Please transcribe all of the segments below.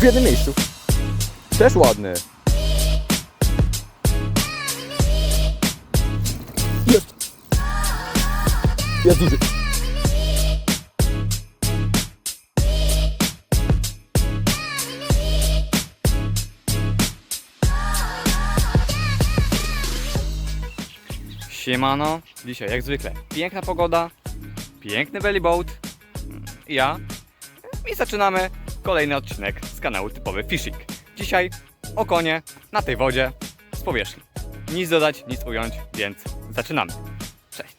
W jednym miejscu. Też ładny. Jest. Jest duży. Siemano, dzisiaj jak zwykle piękna pogoda, piękny belly boat, i ja i zaczynamy kolejny odcinek z kanału Typowy Fishing. Dzisiaj o konie na tej wodzie z powierzchni. Nic dodać, nic ująć, więc zaczynamy. Cześć.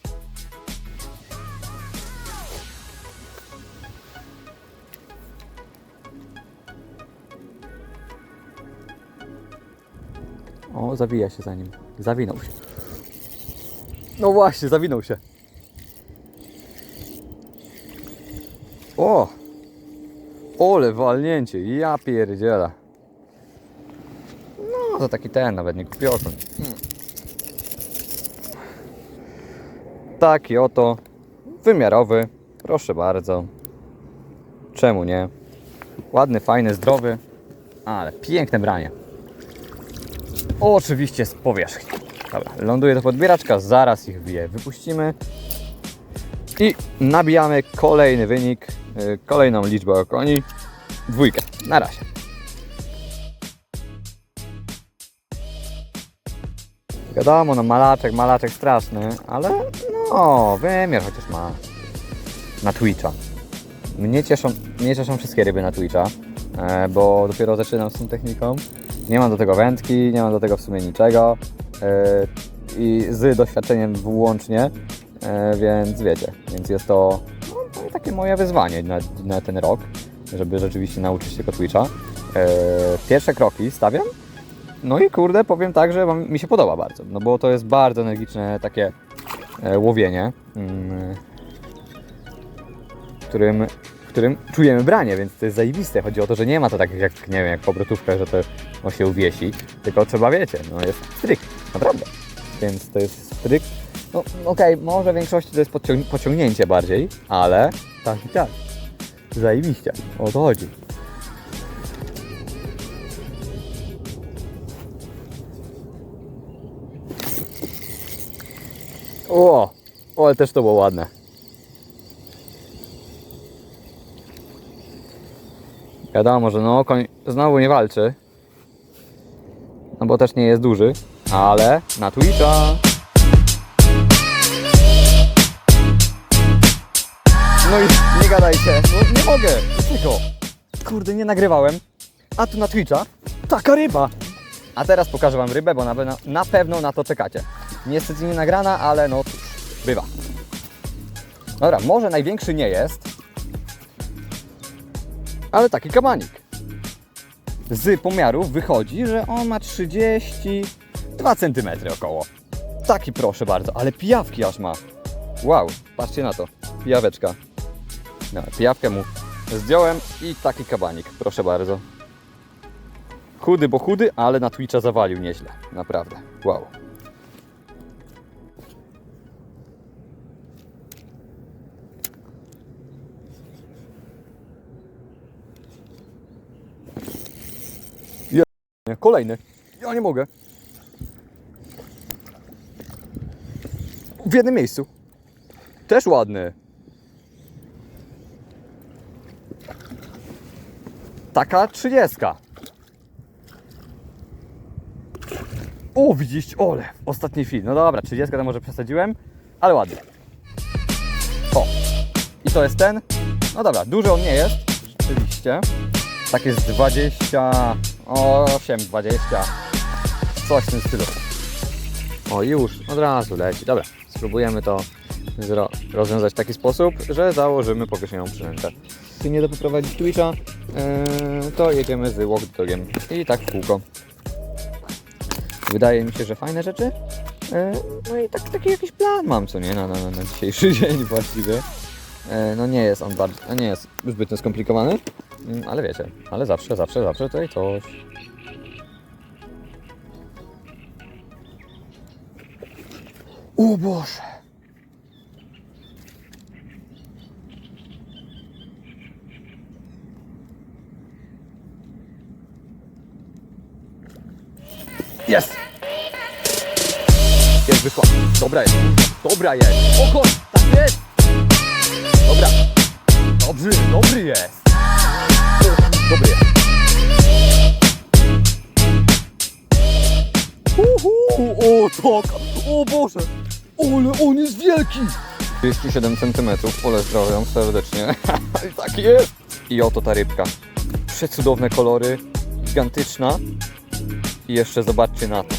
O, zawija się za nim. Zawinął się. No właśnie, zawinął się. O! Ole walnięcie, ja pierdziela. No, to taki ten, nawet nie. Hmm. Taki oto, wymiarowy, proszę bardzo. Czemu nie? Ładny, fajny, zdrowy, ale piękne branie. Oczywiście z powierzchni. Dobra, ląduje to podbieraczka, zaraz ich wie. Wypuścimy i nabijamy kolejny wynik, yy, kolejną liczbę okoni. Dwójkę. Na razie. Wiadomo, no malaczek, malaczek straszny, ale no, wymiar chociaż ma. Na Twitcha. Mnie cieszą, mnie cieszą wszystkie ryby na Twitcha, e, bo dopiero zaczynam z tą techniką. Nie mam do tego wędki, nie mam do tego w sumie niczego e, i z doświadczeniem włącznie, więc wiecie, więc jest to no, takie moje wyzwanie na, na ten rok, żeby rzeczywiście nauczyć się tego Twitcha. E, Pierwsze kroki stawiam, no i kurde, powiem tak, że mi się podoba bardzo, no bo to jest bardzo energiczne takie e, łowienie, mm, w którym, w którym czujemy branie, więc to jest zajebiste. Chodzi o to, że nie ma to tak jak, nie wiem, jak obrotówka, że to się uwiesi, tylko trzeba, wiecie, no jest stryk, naprawdę. Więc to jest stryk. No okej, może w większości to jest pociągnięcie bardziej, ale tak i tak. Zajebiście, o to chodzi. O, o, ale też to było ładne. Wiadomo, że no koń znowu nie walczy. No bo też nie jest duży, ale na Twitcha. No i nie gadajcie, no nie mogę, tylko. Kurde, nie nagrywałem. A tu na Twitcha taka ryba. A teraz pokażę Wam rybę, bo na, pewno- na pewno na to czekacie. Niestety nie nagrana, ale no cóż, bywa. Dobra, może największy nie jest, ale taki kabanik. Z pomiarów wychodzi, że on ma 32 cm około. Taki proszę bardzo, ale pijawki aż ma. Wow, patrzcie na to. Pijaweczka. No, pijawkę mu zdjąłem i taki kabanik, proszę bardzo. Chudy, bo chudy, ale na Twitcha zawalił nieźle. Naprawdę. Wow. Nie, Kolejny. Ja nie mogę. W jednym miejscu. Też ładny. Taka trzydziestka. O, widzisz, ole, w ostatniej chwili. No dobra, 30 to może przesadziłem, ale ładnie. O, i to jest ten. No dobra, duży on nie jest, rzeczywiście. Tak jest 28, 20. Coś w tym stylu. O, już, od razu leci. Dobra, spróbujemy to rozwiązać w taki sposób, że założymy powierzchniową przynętę. Jeśli nie da poprowadzić Twitcha, yy, to jedziemy z walkdogiem i tak w kółko. Wydaje mi się, że fajne rzeczy. Yy, No i tak, taki jakiś plan mam, co nie, na, na, na dzisiejszy dzień właściwie. Yy, No nie jest on bardzo, no nie jest zbytnio skomplikowany, Mm, ale wiecie, ale zawsze, zawsze, zawsze tutaj coś. O Boże! Jest! Jest, wyszła. Dobra jest. Dobra jest. O tak jest. Dobra. Dobry, dobry jest. Dobry jest. Uhu, o tak, o Boże, ale on jest wielki. 37 cm, pozdrawiam serdecznie. I tak jest. I oto ta rybka. Przecudowne kolory, gigantyczna. I jeszcze zobaczcie na to.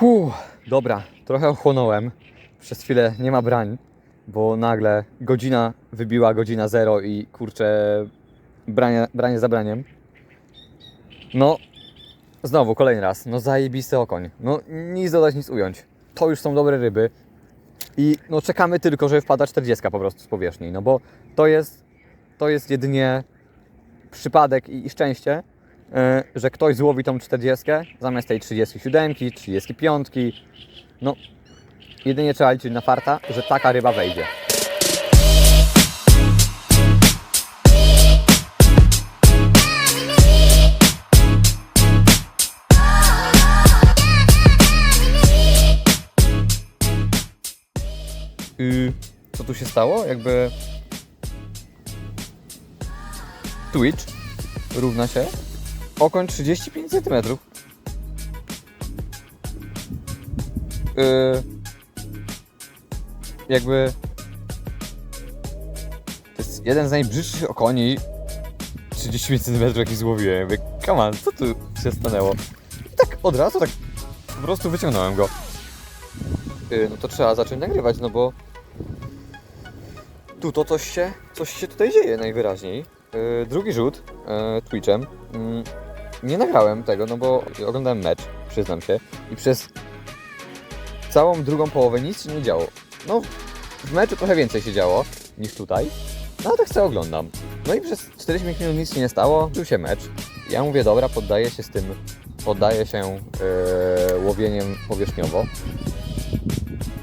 Uff, dobra, trochę ochłonąłem. Przez chwilę nie ma brań, bo nagle godzina wybiła godzina zero i kurczę, branie, branie za braniem. No, znowu kolejny raz, no zajebisty okoń. No nic dodać, nic ująć. To już są dobre ryby. I no czekamy tylko, żeby wpada 40 po prostu z powierzchni, no bo to jest, to jest jedynie przypadek i, i szczęście, e, że ktoś złowi tą 40 zamiast tej 37, 35. No, jedynie trzeba liczyć na farta, że taka ryba wejdzie. Co tu się stało? Jakby Twitch równa się okoń 35 cm. Yy, jakby to jest jeden z najbrzydszych okoni 35 cm jaki złowiłem. Jakby, come on, co tu się stanęło? I tak od razu tak po prostu wyciągnąłem go. Yy, no to trzeba zacząć nagrywać, no bo tu to coś się, coś się tutaj dzieje najwyraźniej. Yy, drugi rzut yy, Twitchem. Yy, nie nagrałem tego, no bo oglądałem mecz, przyznam się. I przez całą drugą połowę nic się nie działo. No, w meczu trochę więcej się działo niż tutaj. No ale tak sobie oglądam. No i przez 45 minut nic się nie stało, był się mecz. Ja mówię, dobra, poddaję się z tym, poddaję się yy, łowieniem powierzchniowo.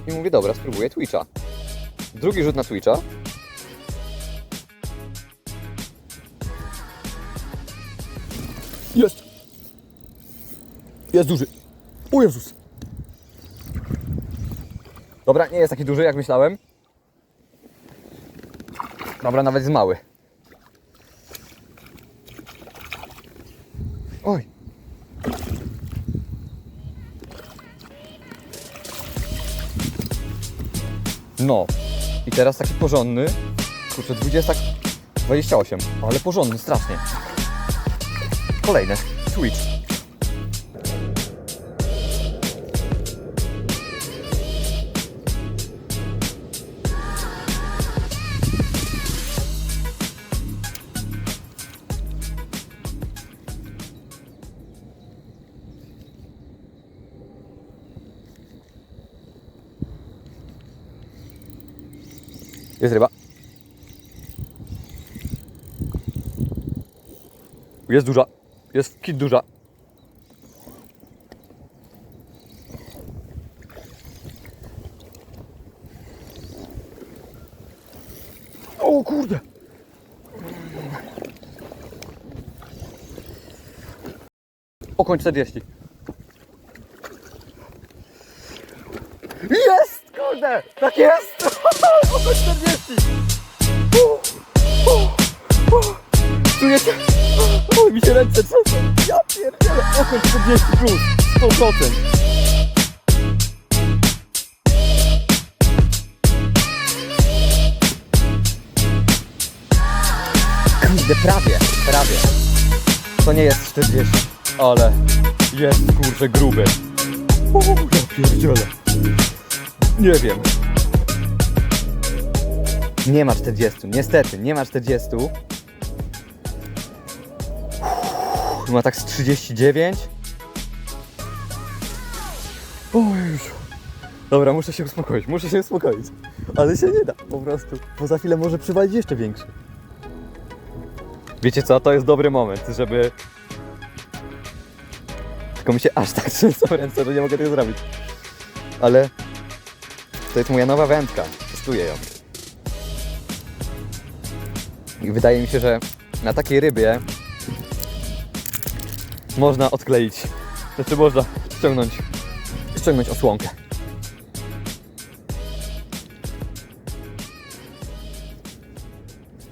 I mówię, dobra, spróbuję Twitcha. Drugi rzut na Twitcha. Jest! Jest duży. O Jezus! Dobra, nie jest taki duży jak myślałem. Dobra, nawet jest mały. Oj. No. I teraz taki porządny. Kurczę, 20, 28. Ale porządny, strasznie. Kolejne. Twitch. Jest duża. Jest kit duża. O kurde. Okoń 40. 100%. Kurde, prawie, prawie. To nie jest 40, ale jest kurczę gruby. O, ja pierdzielę. Nie wiem. Nie ma 40, niestety, nie ma 40. Uff, Ma tak z 39. O Jezu. Dobra, muszę się uspokoić, muszę się uspokoić. Ale się nie da, po prostu. Bo za chwilę może przywalić jeszcze większy. Wiecie co, to jest dobry moment, żeby... Tylko mi się aż tak trzęsą ręce, że nie mogę tego zrobić. Ale to jest moja nowa wędka. Testuję ją. I wydaje mi się, że na takiej rybie można odkleić. Znaczy można ściągnąć, ściągnąć osłonkę.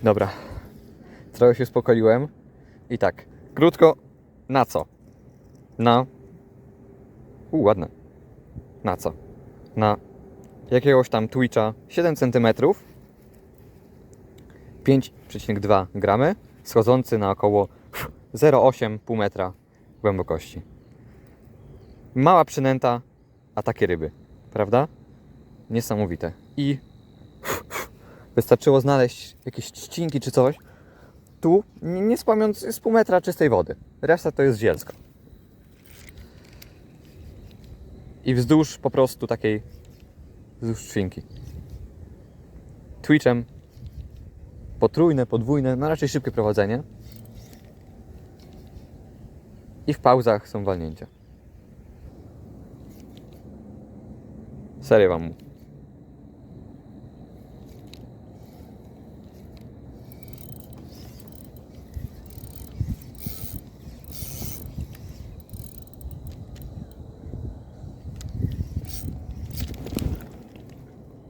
Dobra. Trochę się uspokoiłem. I tak, krótko, na co? Na... U, ładne. Na co? Na jakiegoś tam Twitcha 7 cm 5,2 gramy schodzący na około 0,8,5 metra głębokości. Mała przynęta, a takie ryby, prawda? Niesamowite. I wystarczyło znaleźć jakieś trzcinki czy coś. Tu, nie spłamiąc, jest pół metra czystej wody. Reszta to jest zielsko. I wzdłuż po prostu takiej wzdłuż trzcinki. Twitchem potrójne, podwójne, no raczej szybkie prowadzenie. I w pauzach są walnięcia. Serio wam.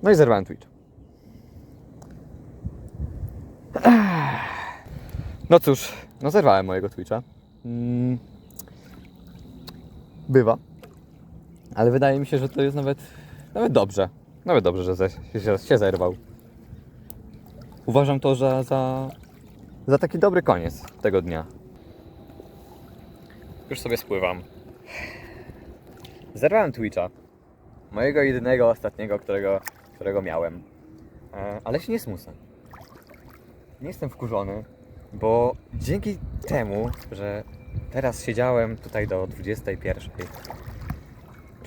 No i zerwałem Twitch. No cóż, no zerwałem mojego Twitcha. Mm. Bywa. Ale wydaje mi się, że to jest nawet, nawet dobrze. Nawet dobrze, że ze, się, się zerwał. Uważam to za, za, za taki dobry koniec tego dnia. Już sobie spływam. Zerwałem Twitcha. Mojego jedynego, ostatniego, którego, którego miałem. E, ale się nie smucę. Nie jestem wkurzony, bo dzięki temu, że teraz siedziałem tutaj do 21,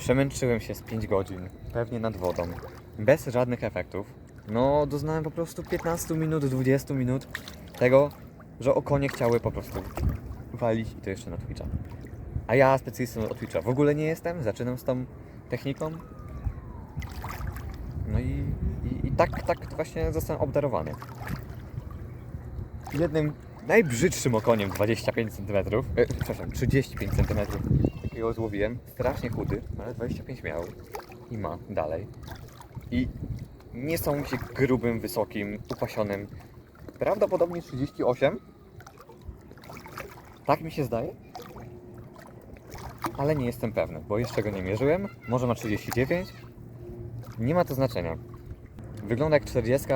przemęczyłem się z 5 godzin, pewnie nad wodą, bez żadnych efektów. No, doznałem po prostu 15 minut, 20 minut tego, że okonie chciały po prostu walić i to jeszcze na Twitcha. A ja specjalistą od Twitcha w ogóle nie jestem, zaczynam z tą techniką. No i, i, i tak, tak właśnie zostałem obdarowany. Jednym najbrzydszym okoniem 25 cm, e, przepraszam, 35 cm, jakiego złowiłem, strasznie chudy, ale 25 miał i ma dalej. I niesamowicie grubym, wysokim, upasionym, prawdopodobnie 38. Tak mi się zdaje. Ale nie jestem pewny, bo jeszcze go nie mierzyłem. Może ma 39. Nie ma to znaczenia. Wygląda jak 40,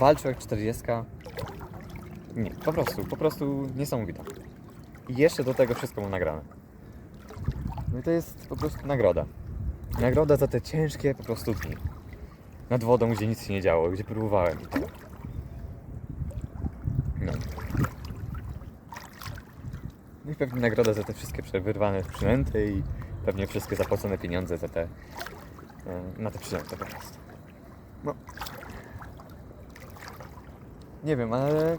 walczył jak 40. Nie, po prostu, po prostu niesamowita. I jeszcze do tego wszystko mam nagrane. No i to jest po prostu nagroda. Nagroda za te ciężkie po prostu dni. Nad wodą, gdzie nic się nie działo, gdzie próbowałem i tak. No. No i pewnie nagroda za te wszystkie wyrwane przynęty i pewnie wszystkie zapłacone pieniądze za te, e, na te przynęty po prostu. No. Nie wiem, ale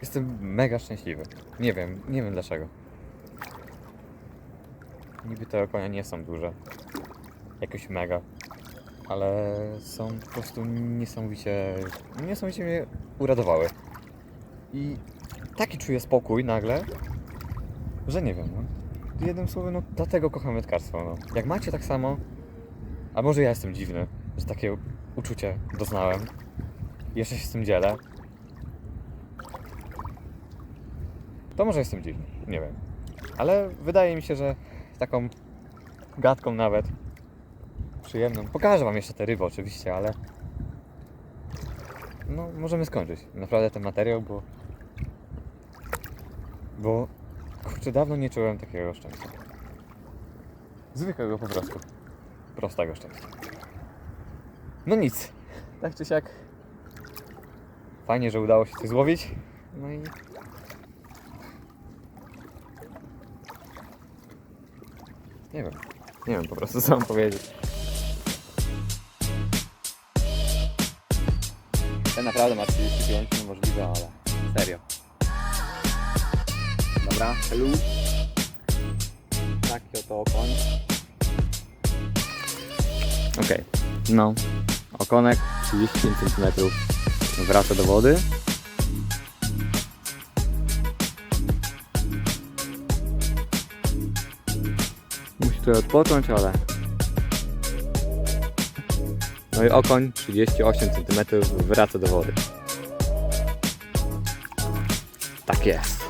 jestem mega szczęśliwy. Nie wiem, nie wiem dlaczego. Niby te konia nie są duże. Jakoś mega. Ale są po prostu niesamowicie, niesamowicie mnie uradowały. I taki czuję spokój nagle, że nie wiem, no. Jednym słowem, no dlatego kocham wędkarstwo, no. Jak macie tak samo, a może ja jestem dziwny, że takie uczucie doznałem. Jeszcze się z tym dzielę. To może jestem dziwny, nie wiem. Ale wydaje mi się, że taką gadką nawet przyjemną. Pokażę wam jeszcze te ryby oczywiście, ale no możemy skończyć naprawdę ten materiał, bo bo kurczę dawno nie czułem takiego szczęścia. Zwykłego po prostu. Prostego szczęścia. No nic. Tak czy siak. Fajnie, że udało się coś złowić. No i nie wiem. Nie wiem po prostu co mam powiedzieć. Ten naprawdę ma 35, niemożliwe, ale serio. Dobra, helu. Taki oto okoń. Okej, no. Okonek 35 cm. Wraca do wody. Trochę odpocząć, ale... No i okoń 38 cm wraca do wody. Tak jest.